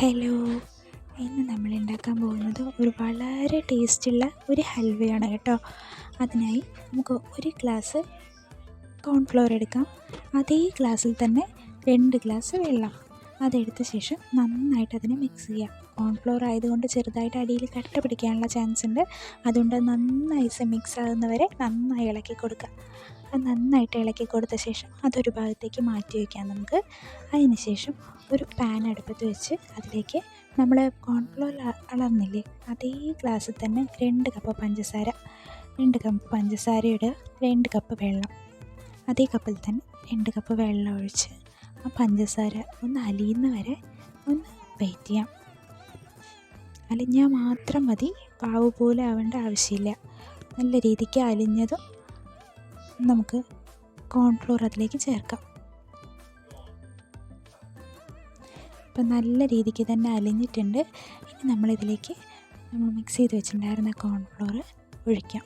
Hello. ഇന്ന് നമ്മൾ ഉണ്ടാക്കാൻ പോകുന്നത് ഒരു വളരെ ടേസ്റ്റുള്ള ഒരു ഹൽവയാണ് കേട്ടോ. അതിനായി നമുക്ക് ഒരു ഗ്ലാസ് കോൺഫ്ലോർ എടുക്കാം. അതേ ഗ്ലാസ്സിൽ തന്നെ രണ്ട് ഗ്ലാസ് വെള്ളം. അതെടുത്ത ശേഷം നന്നായിട്ട് അതിനെ മിക്സ് ചെയ്യാം. കോൺഫ്ലോർ ആയതുകൊണ്ട് ചെറുതായിട്ട് അടിയിൽ കട്ട പിടിക്കാനുള്ള ചാൻസ് ഉണ്ട്. അതുകൊണ്ട് നന്നായി മിക്സ് ആകുന്നവരെ നന്നായി ഇളക്കി കൊടുക്കുക അത് നന്നായിട്ട് ഇളക്കി കൊടുത്ത ശേഷം അതൊരു ഭാഗത്തേക്ക് മാറ്റി വയ്ക്കാം നമുക്ക്. അതിന് ശേഷം ഒരു പാൻ അടുപ്പത്ത് വെച്ച് അതിലേക്ക് നമ്മൾ കോൺഫ്ലോർ അളന്നില്ലേ അതേ ഗ്ലാസ്സിൽ തന്നെ രണ്ട് കപ്പ് പഞ്ചസാര രണ്ട് കപ്പ് പഞ്ചസാരയുടെ രണ്ട് കപ്പ് വെള്ളം. അതേ കപ്പിൽ തന്നെ രണ്ട് കപ്പ് വെള്ളം ഒഴിച്ച് ആ പഞ്ചസാര ഒന്ന് അലിയുന്ന വരെ ഒന്ന് വെയിറ്റ് ചെയ്യാം. അലിഞ്ഞാൽ മാത്രം മതി പാവ് പോലെ ആവേണ്ട ആവശ്യമില്ല. നല്ല രീതിക്ക് അലിഞ്ഞതും നമുക്ക് കോൺഫ്ലോർ അതിലേക്ക് ചേർക്കാം. ഇപ്പം നല്ല രീതിക്ക് തന്നെ അലിഞ്ഞിട്ടുണ്ട്. ഇനി നമ്മളിതിലേക്ക് നമ്മൾ മിക്സ് ചെയ്ത് വെച്ചിട്ടുണ്ടായിരുന്ന കോൺഫ്ലോർ ഒഴിക്കാം.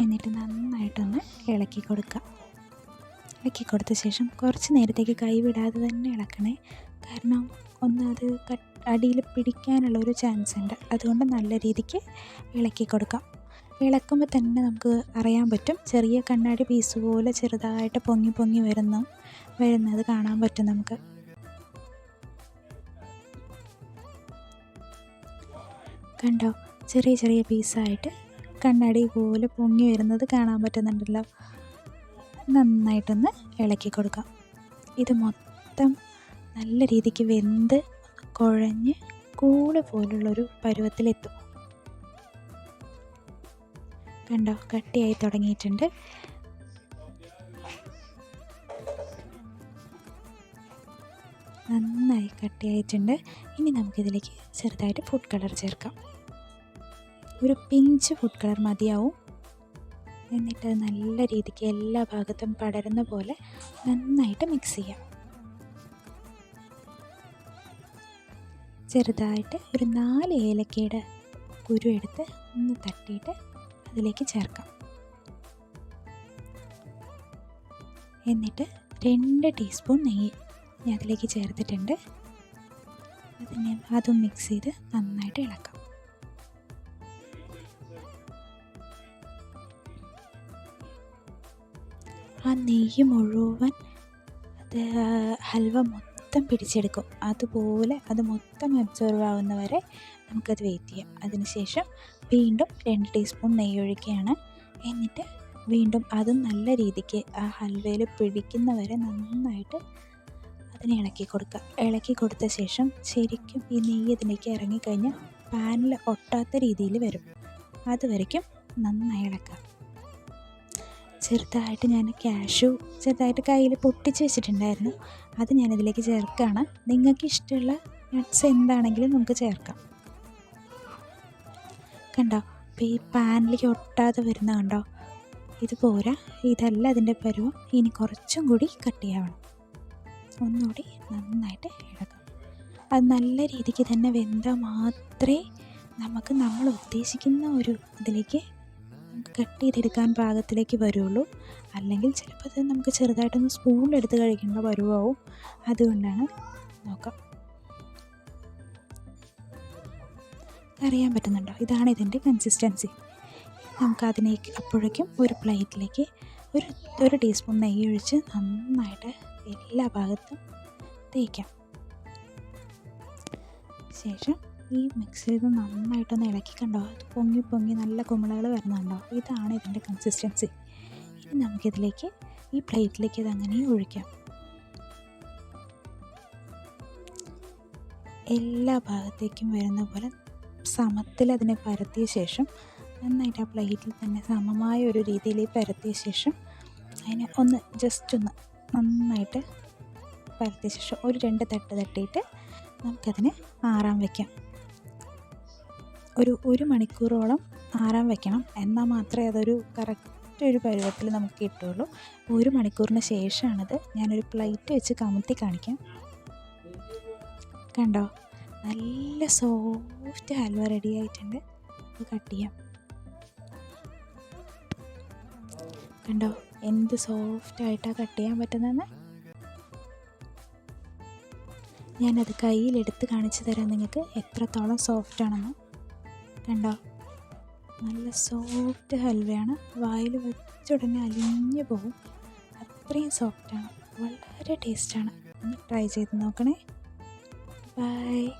എന്നിട്ട് നന്നായിട്ടൊന്ന് ഇളക്കി കൊടുക്കുക ഇളക്കി കൊടുത്ത ശേഷം കുറച്ച് നേരത്തേക്ക് കൈവിടാതെ തന്നെ ഇളക്കണേ. കാരണം ഒന്ന് അത് അടിയിൽ പിടിക്കാനുള്ള ഒരു ചാൻസ് ഉണ്ട്. അതുകൊണ്ട് നല്ല രീതിക്ക് ഇളക്കി കൊടുക്കാം. ഇളക്കുമ്പോൾ തന്നെ നമുക്ക് അറിയാൻ പറ്റും. ചെറിയ കണ്ണാടി പീസ് പോലെ ചെറുതായിട്ട് പൊങ്ങി പൊങ്ങി വരുന്ന വരുന്നത് കാണാൻ പറ്റും നമുക്ക്. കണ്ടോ? ചെറിയ ചെറിയ പീസായിട്ട് കണ്ണാടി പോലെ പൊങ്ങി വരുന്നത് കാണാൻ പറ്റുന്നുണ്ടല്ലോ. നന്നായിട്ടൊന്ന് ഇളക്കി കൊടുക്കാം. ഇത് മൊത്തം നല്ല രീതിക്ക് വെന്ത് കുഴഞ്ഞ് കൂൾ പോലുള്ളൊരു പരുവത്തിലെത്തും. കണ്ടോ കട്ടിയായി തുടങ്ങിയിട്ടുണ്ട്. നന്നായി കട്ടിയായിട്ടുണ്ട്. ഇനി നമുക്കിതിലേക്ക് ചെറുതായിട്ട് ഫുഡ് കളർ ചേർക്കാം. ഒരു പിഞ്ച് ഫുഡ് കളർ മതിയാവും. എന്നിട്ട് നല്ല രീതിക്ക് എല്ലാ ഭാഗത്തും പടരുന്ന പോലെ നന്നായിട്ട് മിക്സ് ചെയ്യാം. ചെറുതായിട്ട് ഒരു നാല് ഏലക്കയുടെ കുരു എടുത്ത് ഒന്ന് തട്ടിയിട്ട് അതിലേക്ക് ചേർക്കാം. എന്നിട്ട് രണ്ട് ടീസ്പൂൺ നെയ്യ് ഞാൻ അതിലേക്ക് ചേർത്തിട്ടുണ്ട്. അതിനെ അതും മിക്സ് ചെയ്ത് നന്നായിട്ട് ഇളക്കാം. ആ നെയ്യ് മുഴുവൻ അത് ഹൽവ മൊത്തം പിടിച്ചെടുക്കും. അതുപോലെ അത് മൊത്തം അബ്സോർവ് ആവുന്നവരെ നമുക്കത് വെയിറ്റ് ചെയ്യാം. അതിനുശേഷം വീണ്ടും രണ്ട് ടീസ്പൂൺ നെയ്യ് ഒഴിക്കുകയാണ് എന്നിട്ട് വീണ്ടും അത് നല്ല രീതിക്ക് ആ ഹൽവയിൽ പിടിക്കുന്നവരെ നന്നായിട്ട് അതിനെ ഇളക്കി കൊടുക്കുക. ഇളക്കി കൊടുത്ത ശേഷം ശരിക്കും ഈ നെയ്യ് ഇതിലേക്ക് ഇറങ്ങിക്കഴിഞ്ഞാൽ പാനിൽ ഒട്ടാത്ത രീതിയിൽ വരും. അതുവരയ്ക്കും നന്നായി ഇളക്കുക ചെറുതായിട്ട് ഞാൻ ക്യാഷു ചെറുതായിട്ട് കയ്യിൽ പൊട്ടിച്ച് വെച്ചിട്ടുണ്ടായിരുന്നു. അത് ഞാനിതിലേക്ക് ചേർക്കുകയാണ്. നിങ്ങൾക്ക് ഇഷ്ടമുള്ള നട്ട്സ് എന്താണെങ്കിലും നമുക്ക് ചേർക്കാം. കണ്ടോ? ഈ പാനിലേക്ക് ഒട്ടാതെ വരുന്ന കണ്ടോ? ഇത് പോരാ. ഇതല്ല അതിന്റെ പരുവം. ഇനി കുറച്ചും കൂടി കട്ട് ചെയ്യണം ഒന്നുകൂടി നന്നായിട്ട് ഇളക്കാം. അത് നല്ല രീതിക്ക് തന്നെ വെന്താൽ മാത്രമേ നമുക്ക് നമ്മൾ ഉദ്ദേശിക്കുന്ന ഒരു ഇതിലേക്ക് കട്ട് ചെയ്തെടുക്കാൻ പാകത്തിലേക്ക് വരുള്ളൂ. അല്ലെങ്കിൽ ചിലപ്പോൾ അത് നമുക്ക് ചെറുതായിട്ടൊന്ന് സ്പൂണിലെടുത്ത് കഴിക്കേണ്ട പരുവാവും. അതുകൊണ്ടാണ് നോക്കാം. അറിയാൻ പറ്റുന്നുണ്ടോ? ഇതാണ് ഇതിന്റെ കൺസിസ്റ്റൻസി നമുക്ക് അതിനേക്ക് അപ്പോഴേക്കും ഒരു പ്ലേറ്റിലേക്ക് ഒരു ഒരു ടീസ്പൂൺ നെയ്യ് ഒഴിച്ച് നന്നായിട്ട് എല്ലാ ഭാഗത്തും തേക്കാം. ശേഷം ഈ മിക്സ് നന്നായിട്ടൊന്ന് ഇളക്കി കണ്ടോ? അത് പൊങ്ങി പൊങ്ങി നല്ല കുമിളകൾ വരുന്നുണ്ടോ ഇതാണ് ഇതിന്റെ കൺസിസ്റ്റൻസി ഇനി നമുക്കിതിലേക്ക് ഈ പ്ലേറ്റിലേക്ക് ഇത് അങ്ങനെ ഒഴിക്കാം. എല്ലാ ഭാഗത്തേക്കും വരുന്ന പോലെ സമത്തിൽ അതിനെ പരത്തിയ ശേഷം നന്നായിട്ട് ആ പ്ലേറ്റിൽ തന്നെ സമമായ ഒരു രീതിയിൽ പരത്തിയ ശേഷം അതിനെ ഒന്ന് ജസ്റ്റ് ഒന്ന് നന്നായിട്ട് പരത്തിയ ശേഷം ഒരു രണ്ട് തട്ട് തട്ടിയിട്ട് നമുക്കതിനെ ആറാൻ വയ്ക്കാം ഒരു ഒരു മണിക്കൂറോളം ആറാൻ വെക്കണം. എന്നാൽ മാത്രമേ അതൊരു കറക്റ്റ് ഒരു പരുവത്തിൽ നമുക്ക് കിട്ടുള്ളൂ ഒരു മണിക്കൂറിന് ശേഷമാണത് ഞാനൊരു പ്ലേറ്റ് വെച്ച് കമത്തി കാണിക്കാം. കണ്ടോ? നല്ല സോഫ്റ്റ് ഹൽവ റെഡി ആയിട്ടുണ്ട്. അത് കട്ട് ചെയ്യാം. കണ്ടോ? എന്ത് സോഫ്റ്റ് ആയിട്ടാണ് കട്ട് ചെയ്യാൻ പറ്റുന്നതെന്ന്? ഞാനത് കയ്യിലെടുത്ത് കാണിച്ചു തരാം നിങ്ങൾക്ക് എത്രത്തോളം സോഫ്റ്റ് ആണെന്ന്. കണ്ടോ? നല്ല സോഫ്റ്റ് ഹൽവയാണ്. വായിൽ വെച്ചുടനെ അലിഞ്ഞു പോകും. അത്രയും സോഫ്റ്റാണ് വളരെ ടേസ്റ്റാണ് ഒന്ന് ട്രൈ ചെയ്ത് നോക്കണേ. ബൈ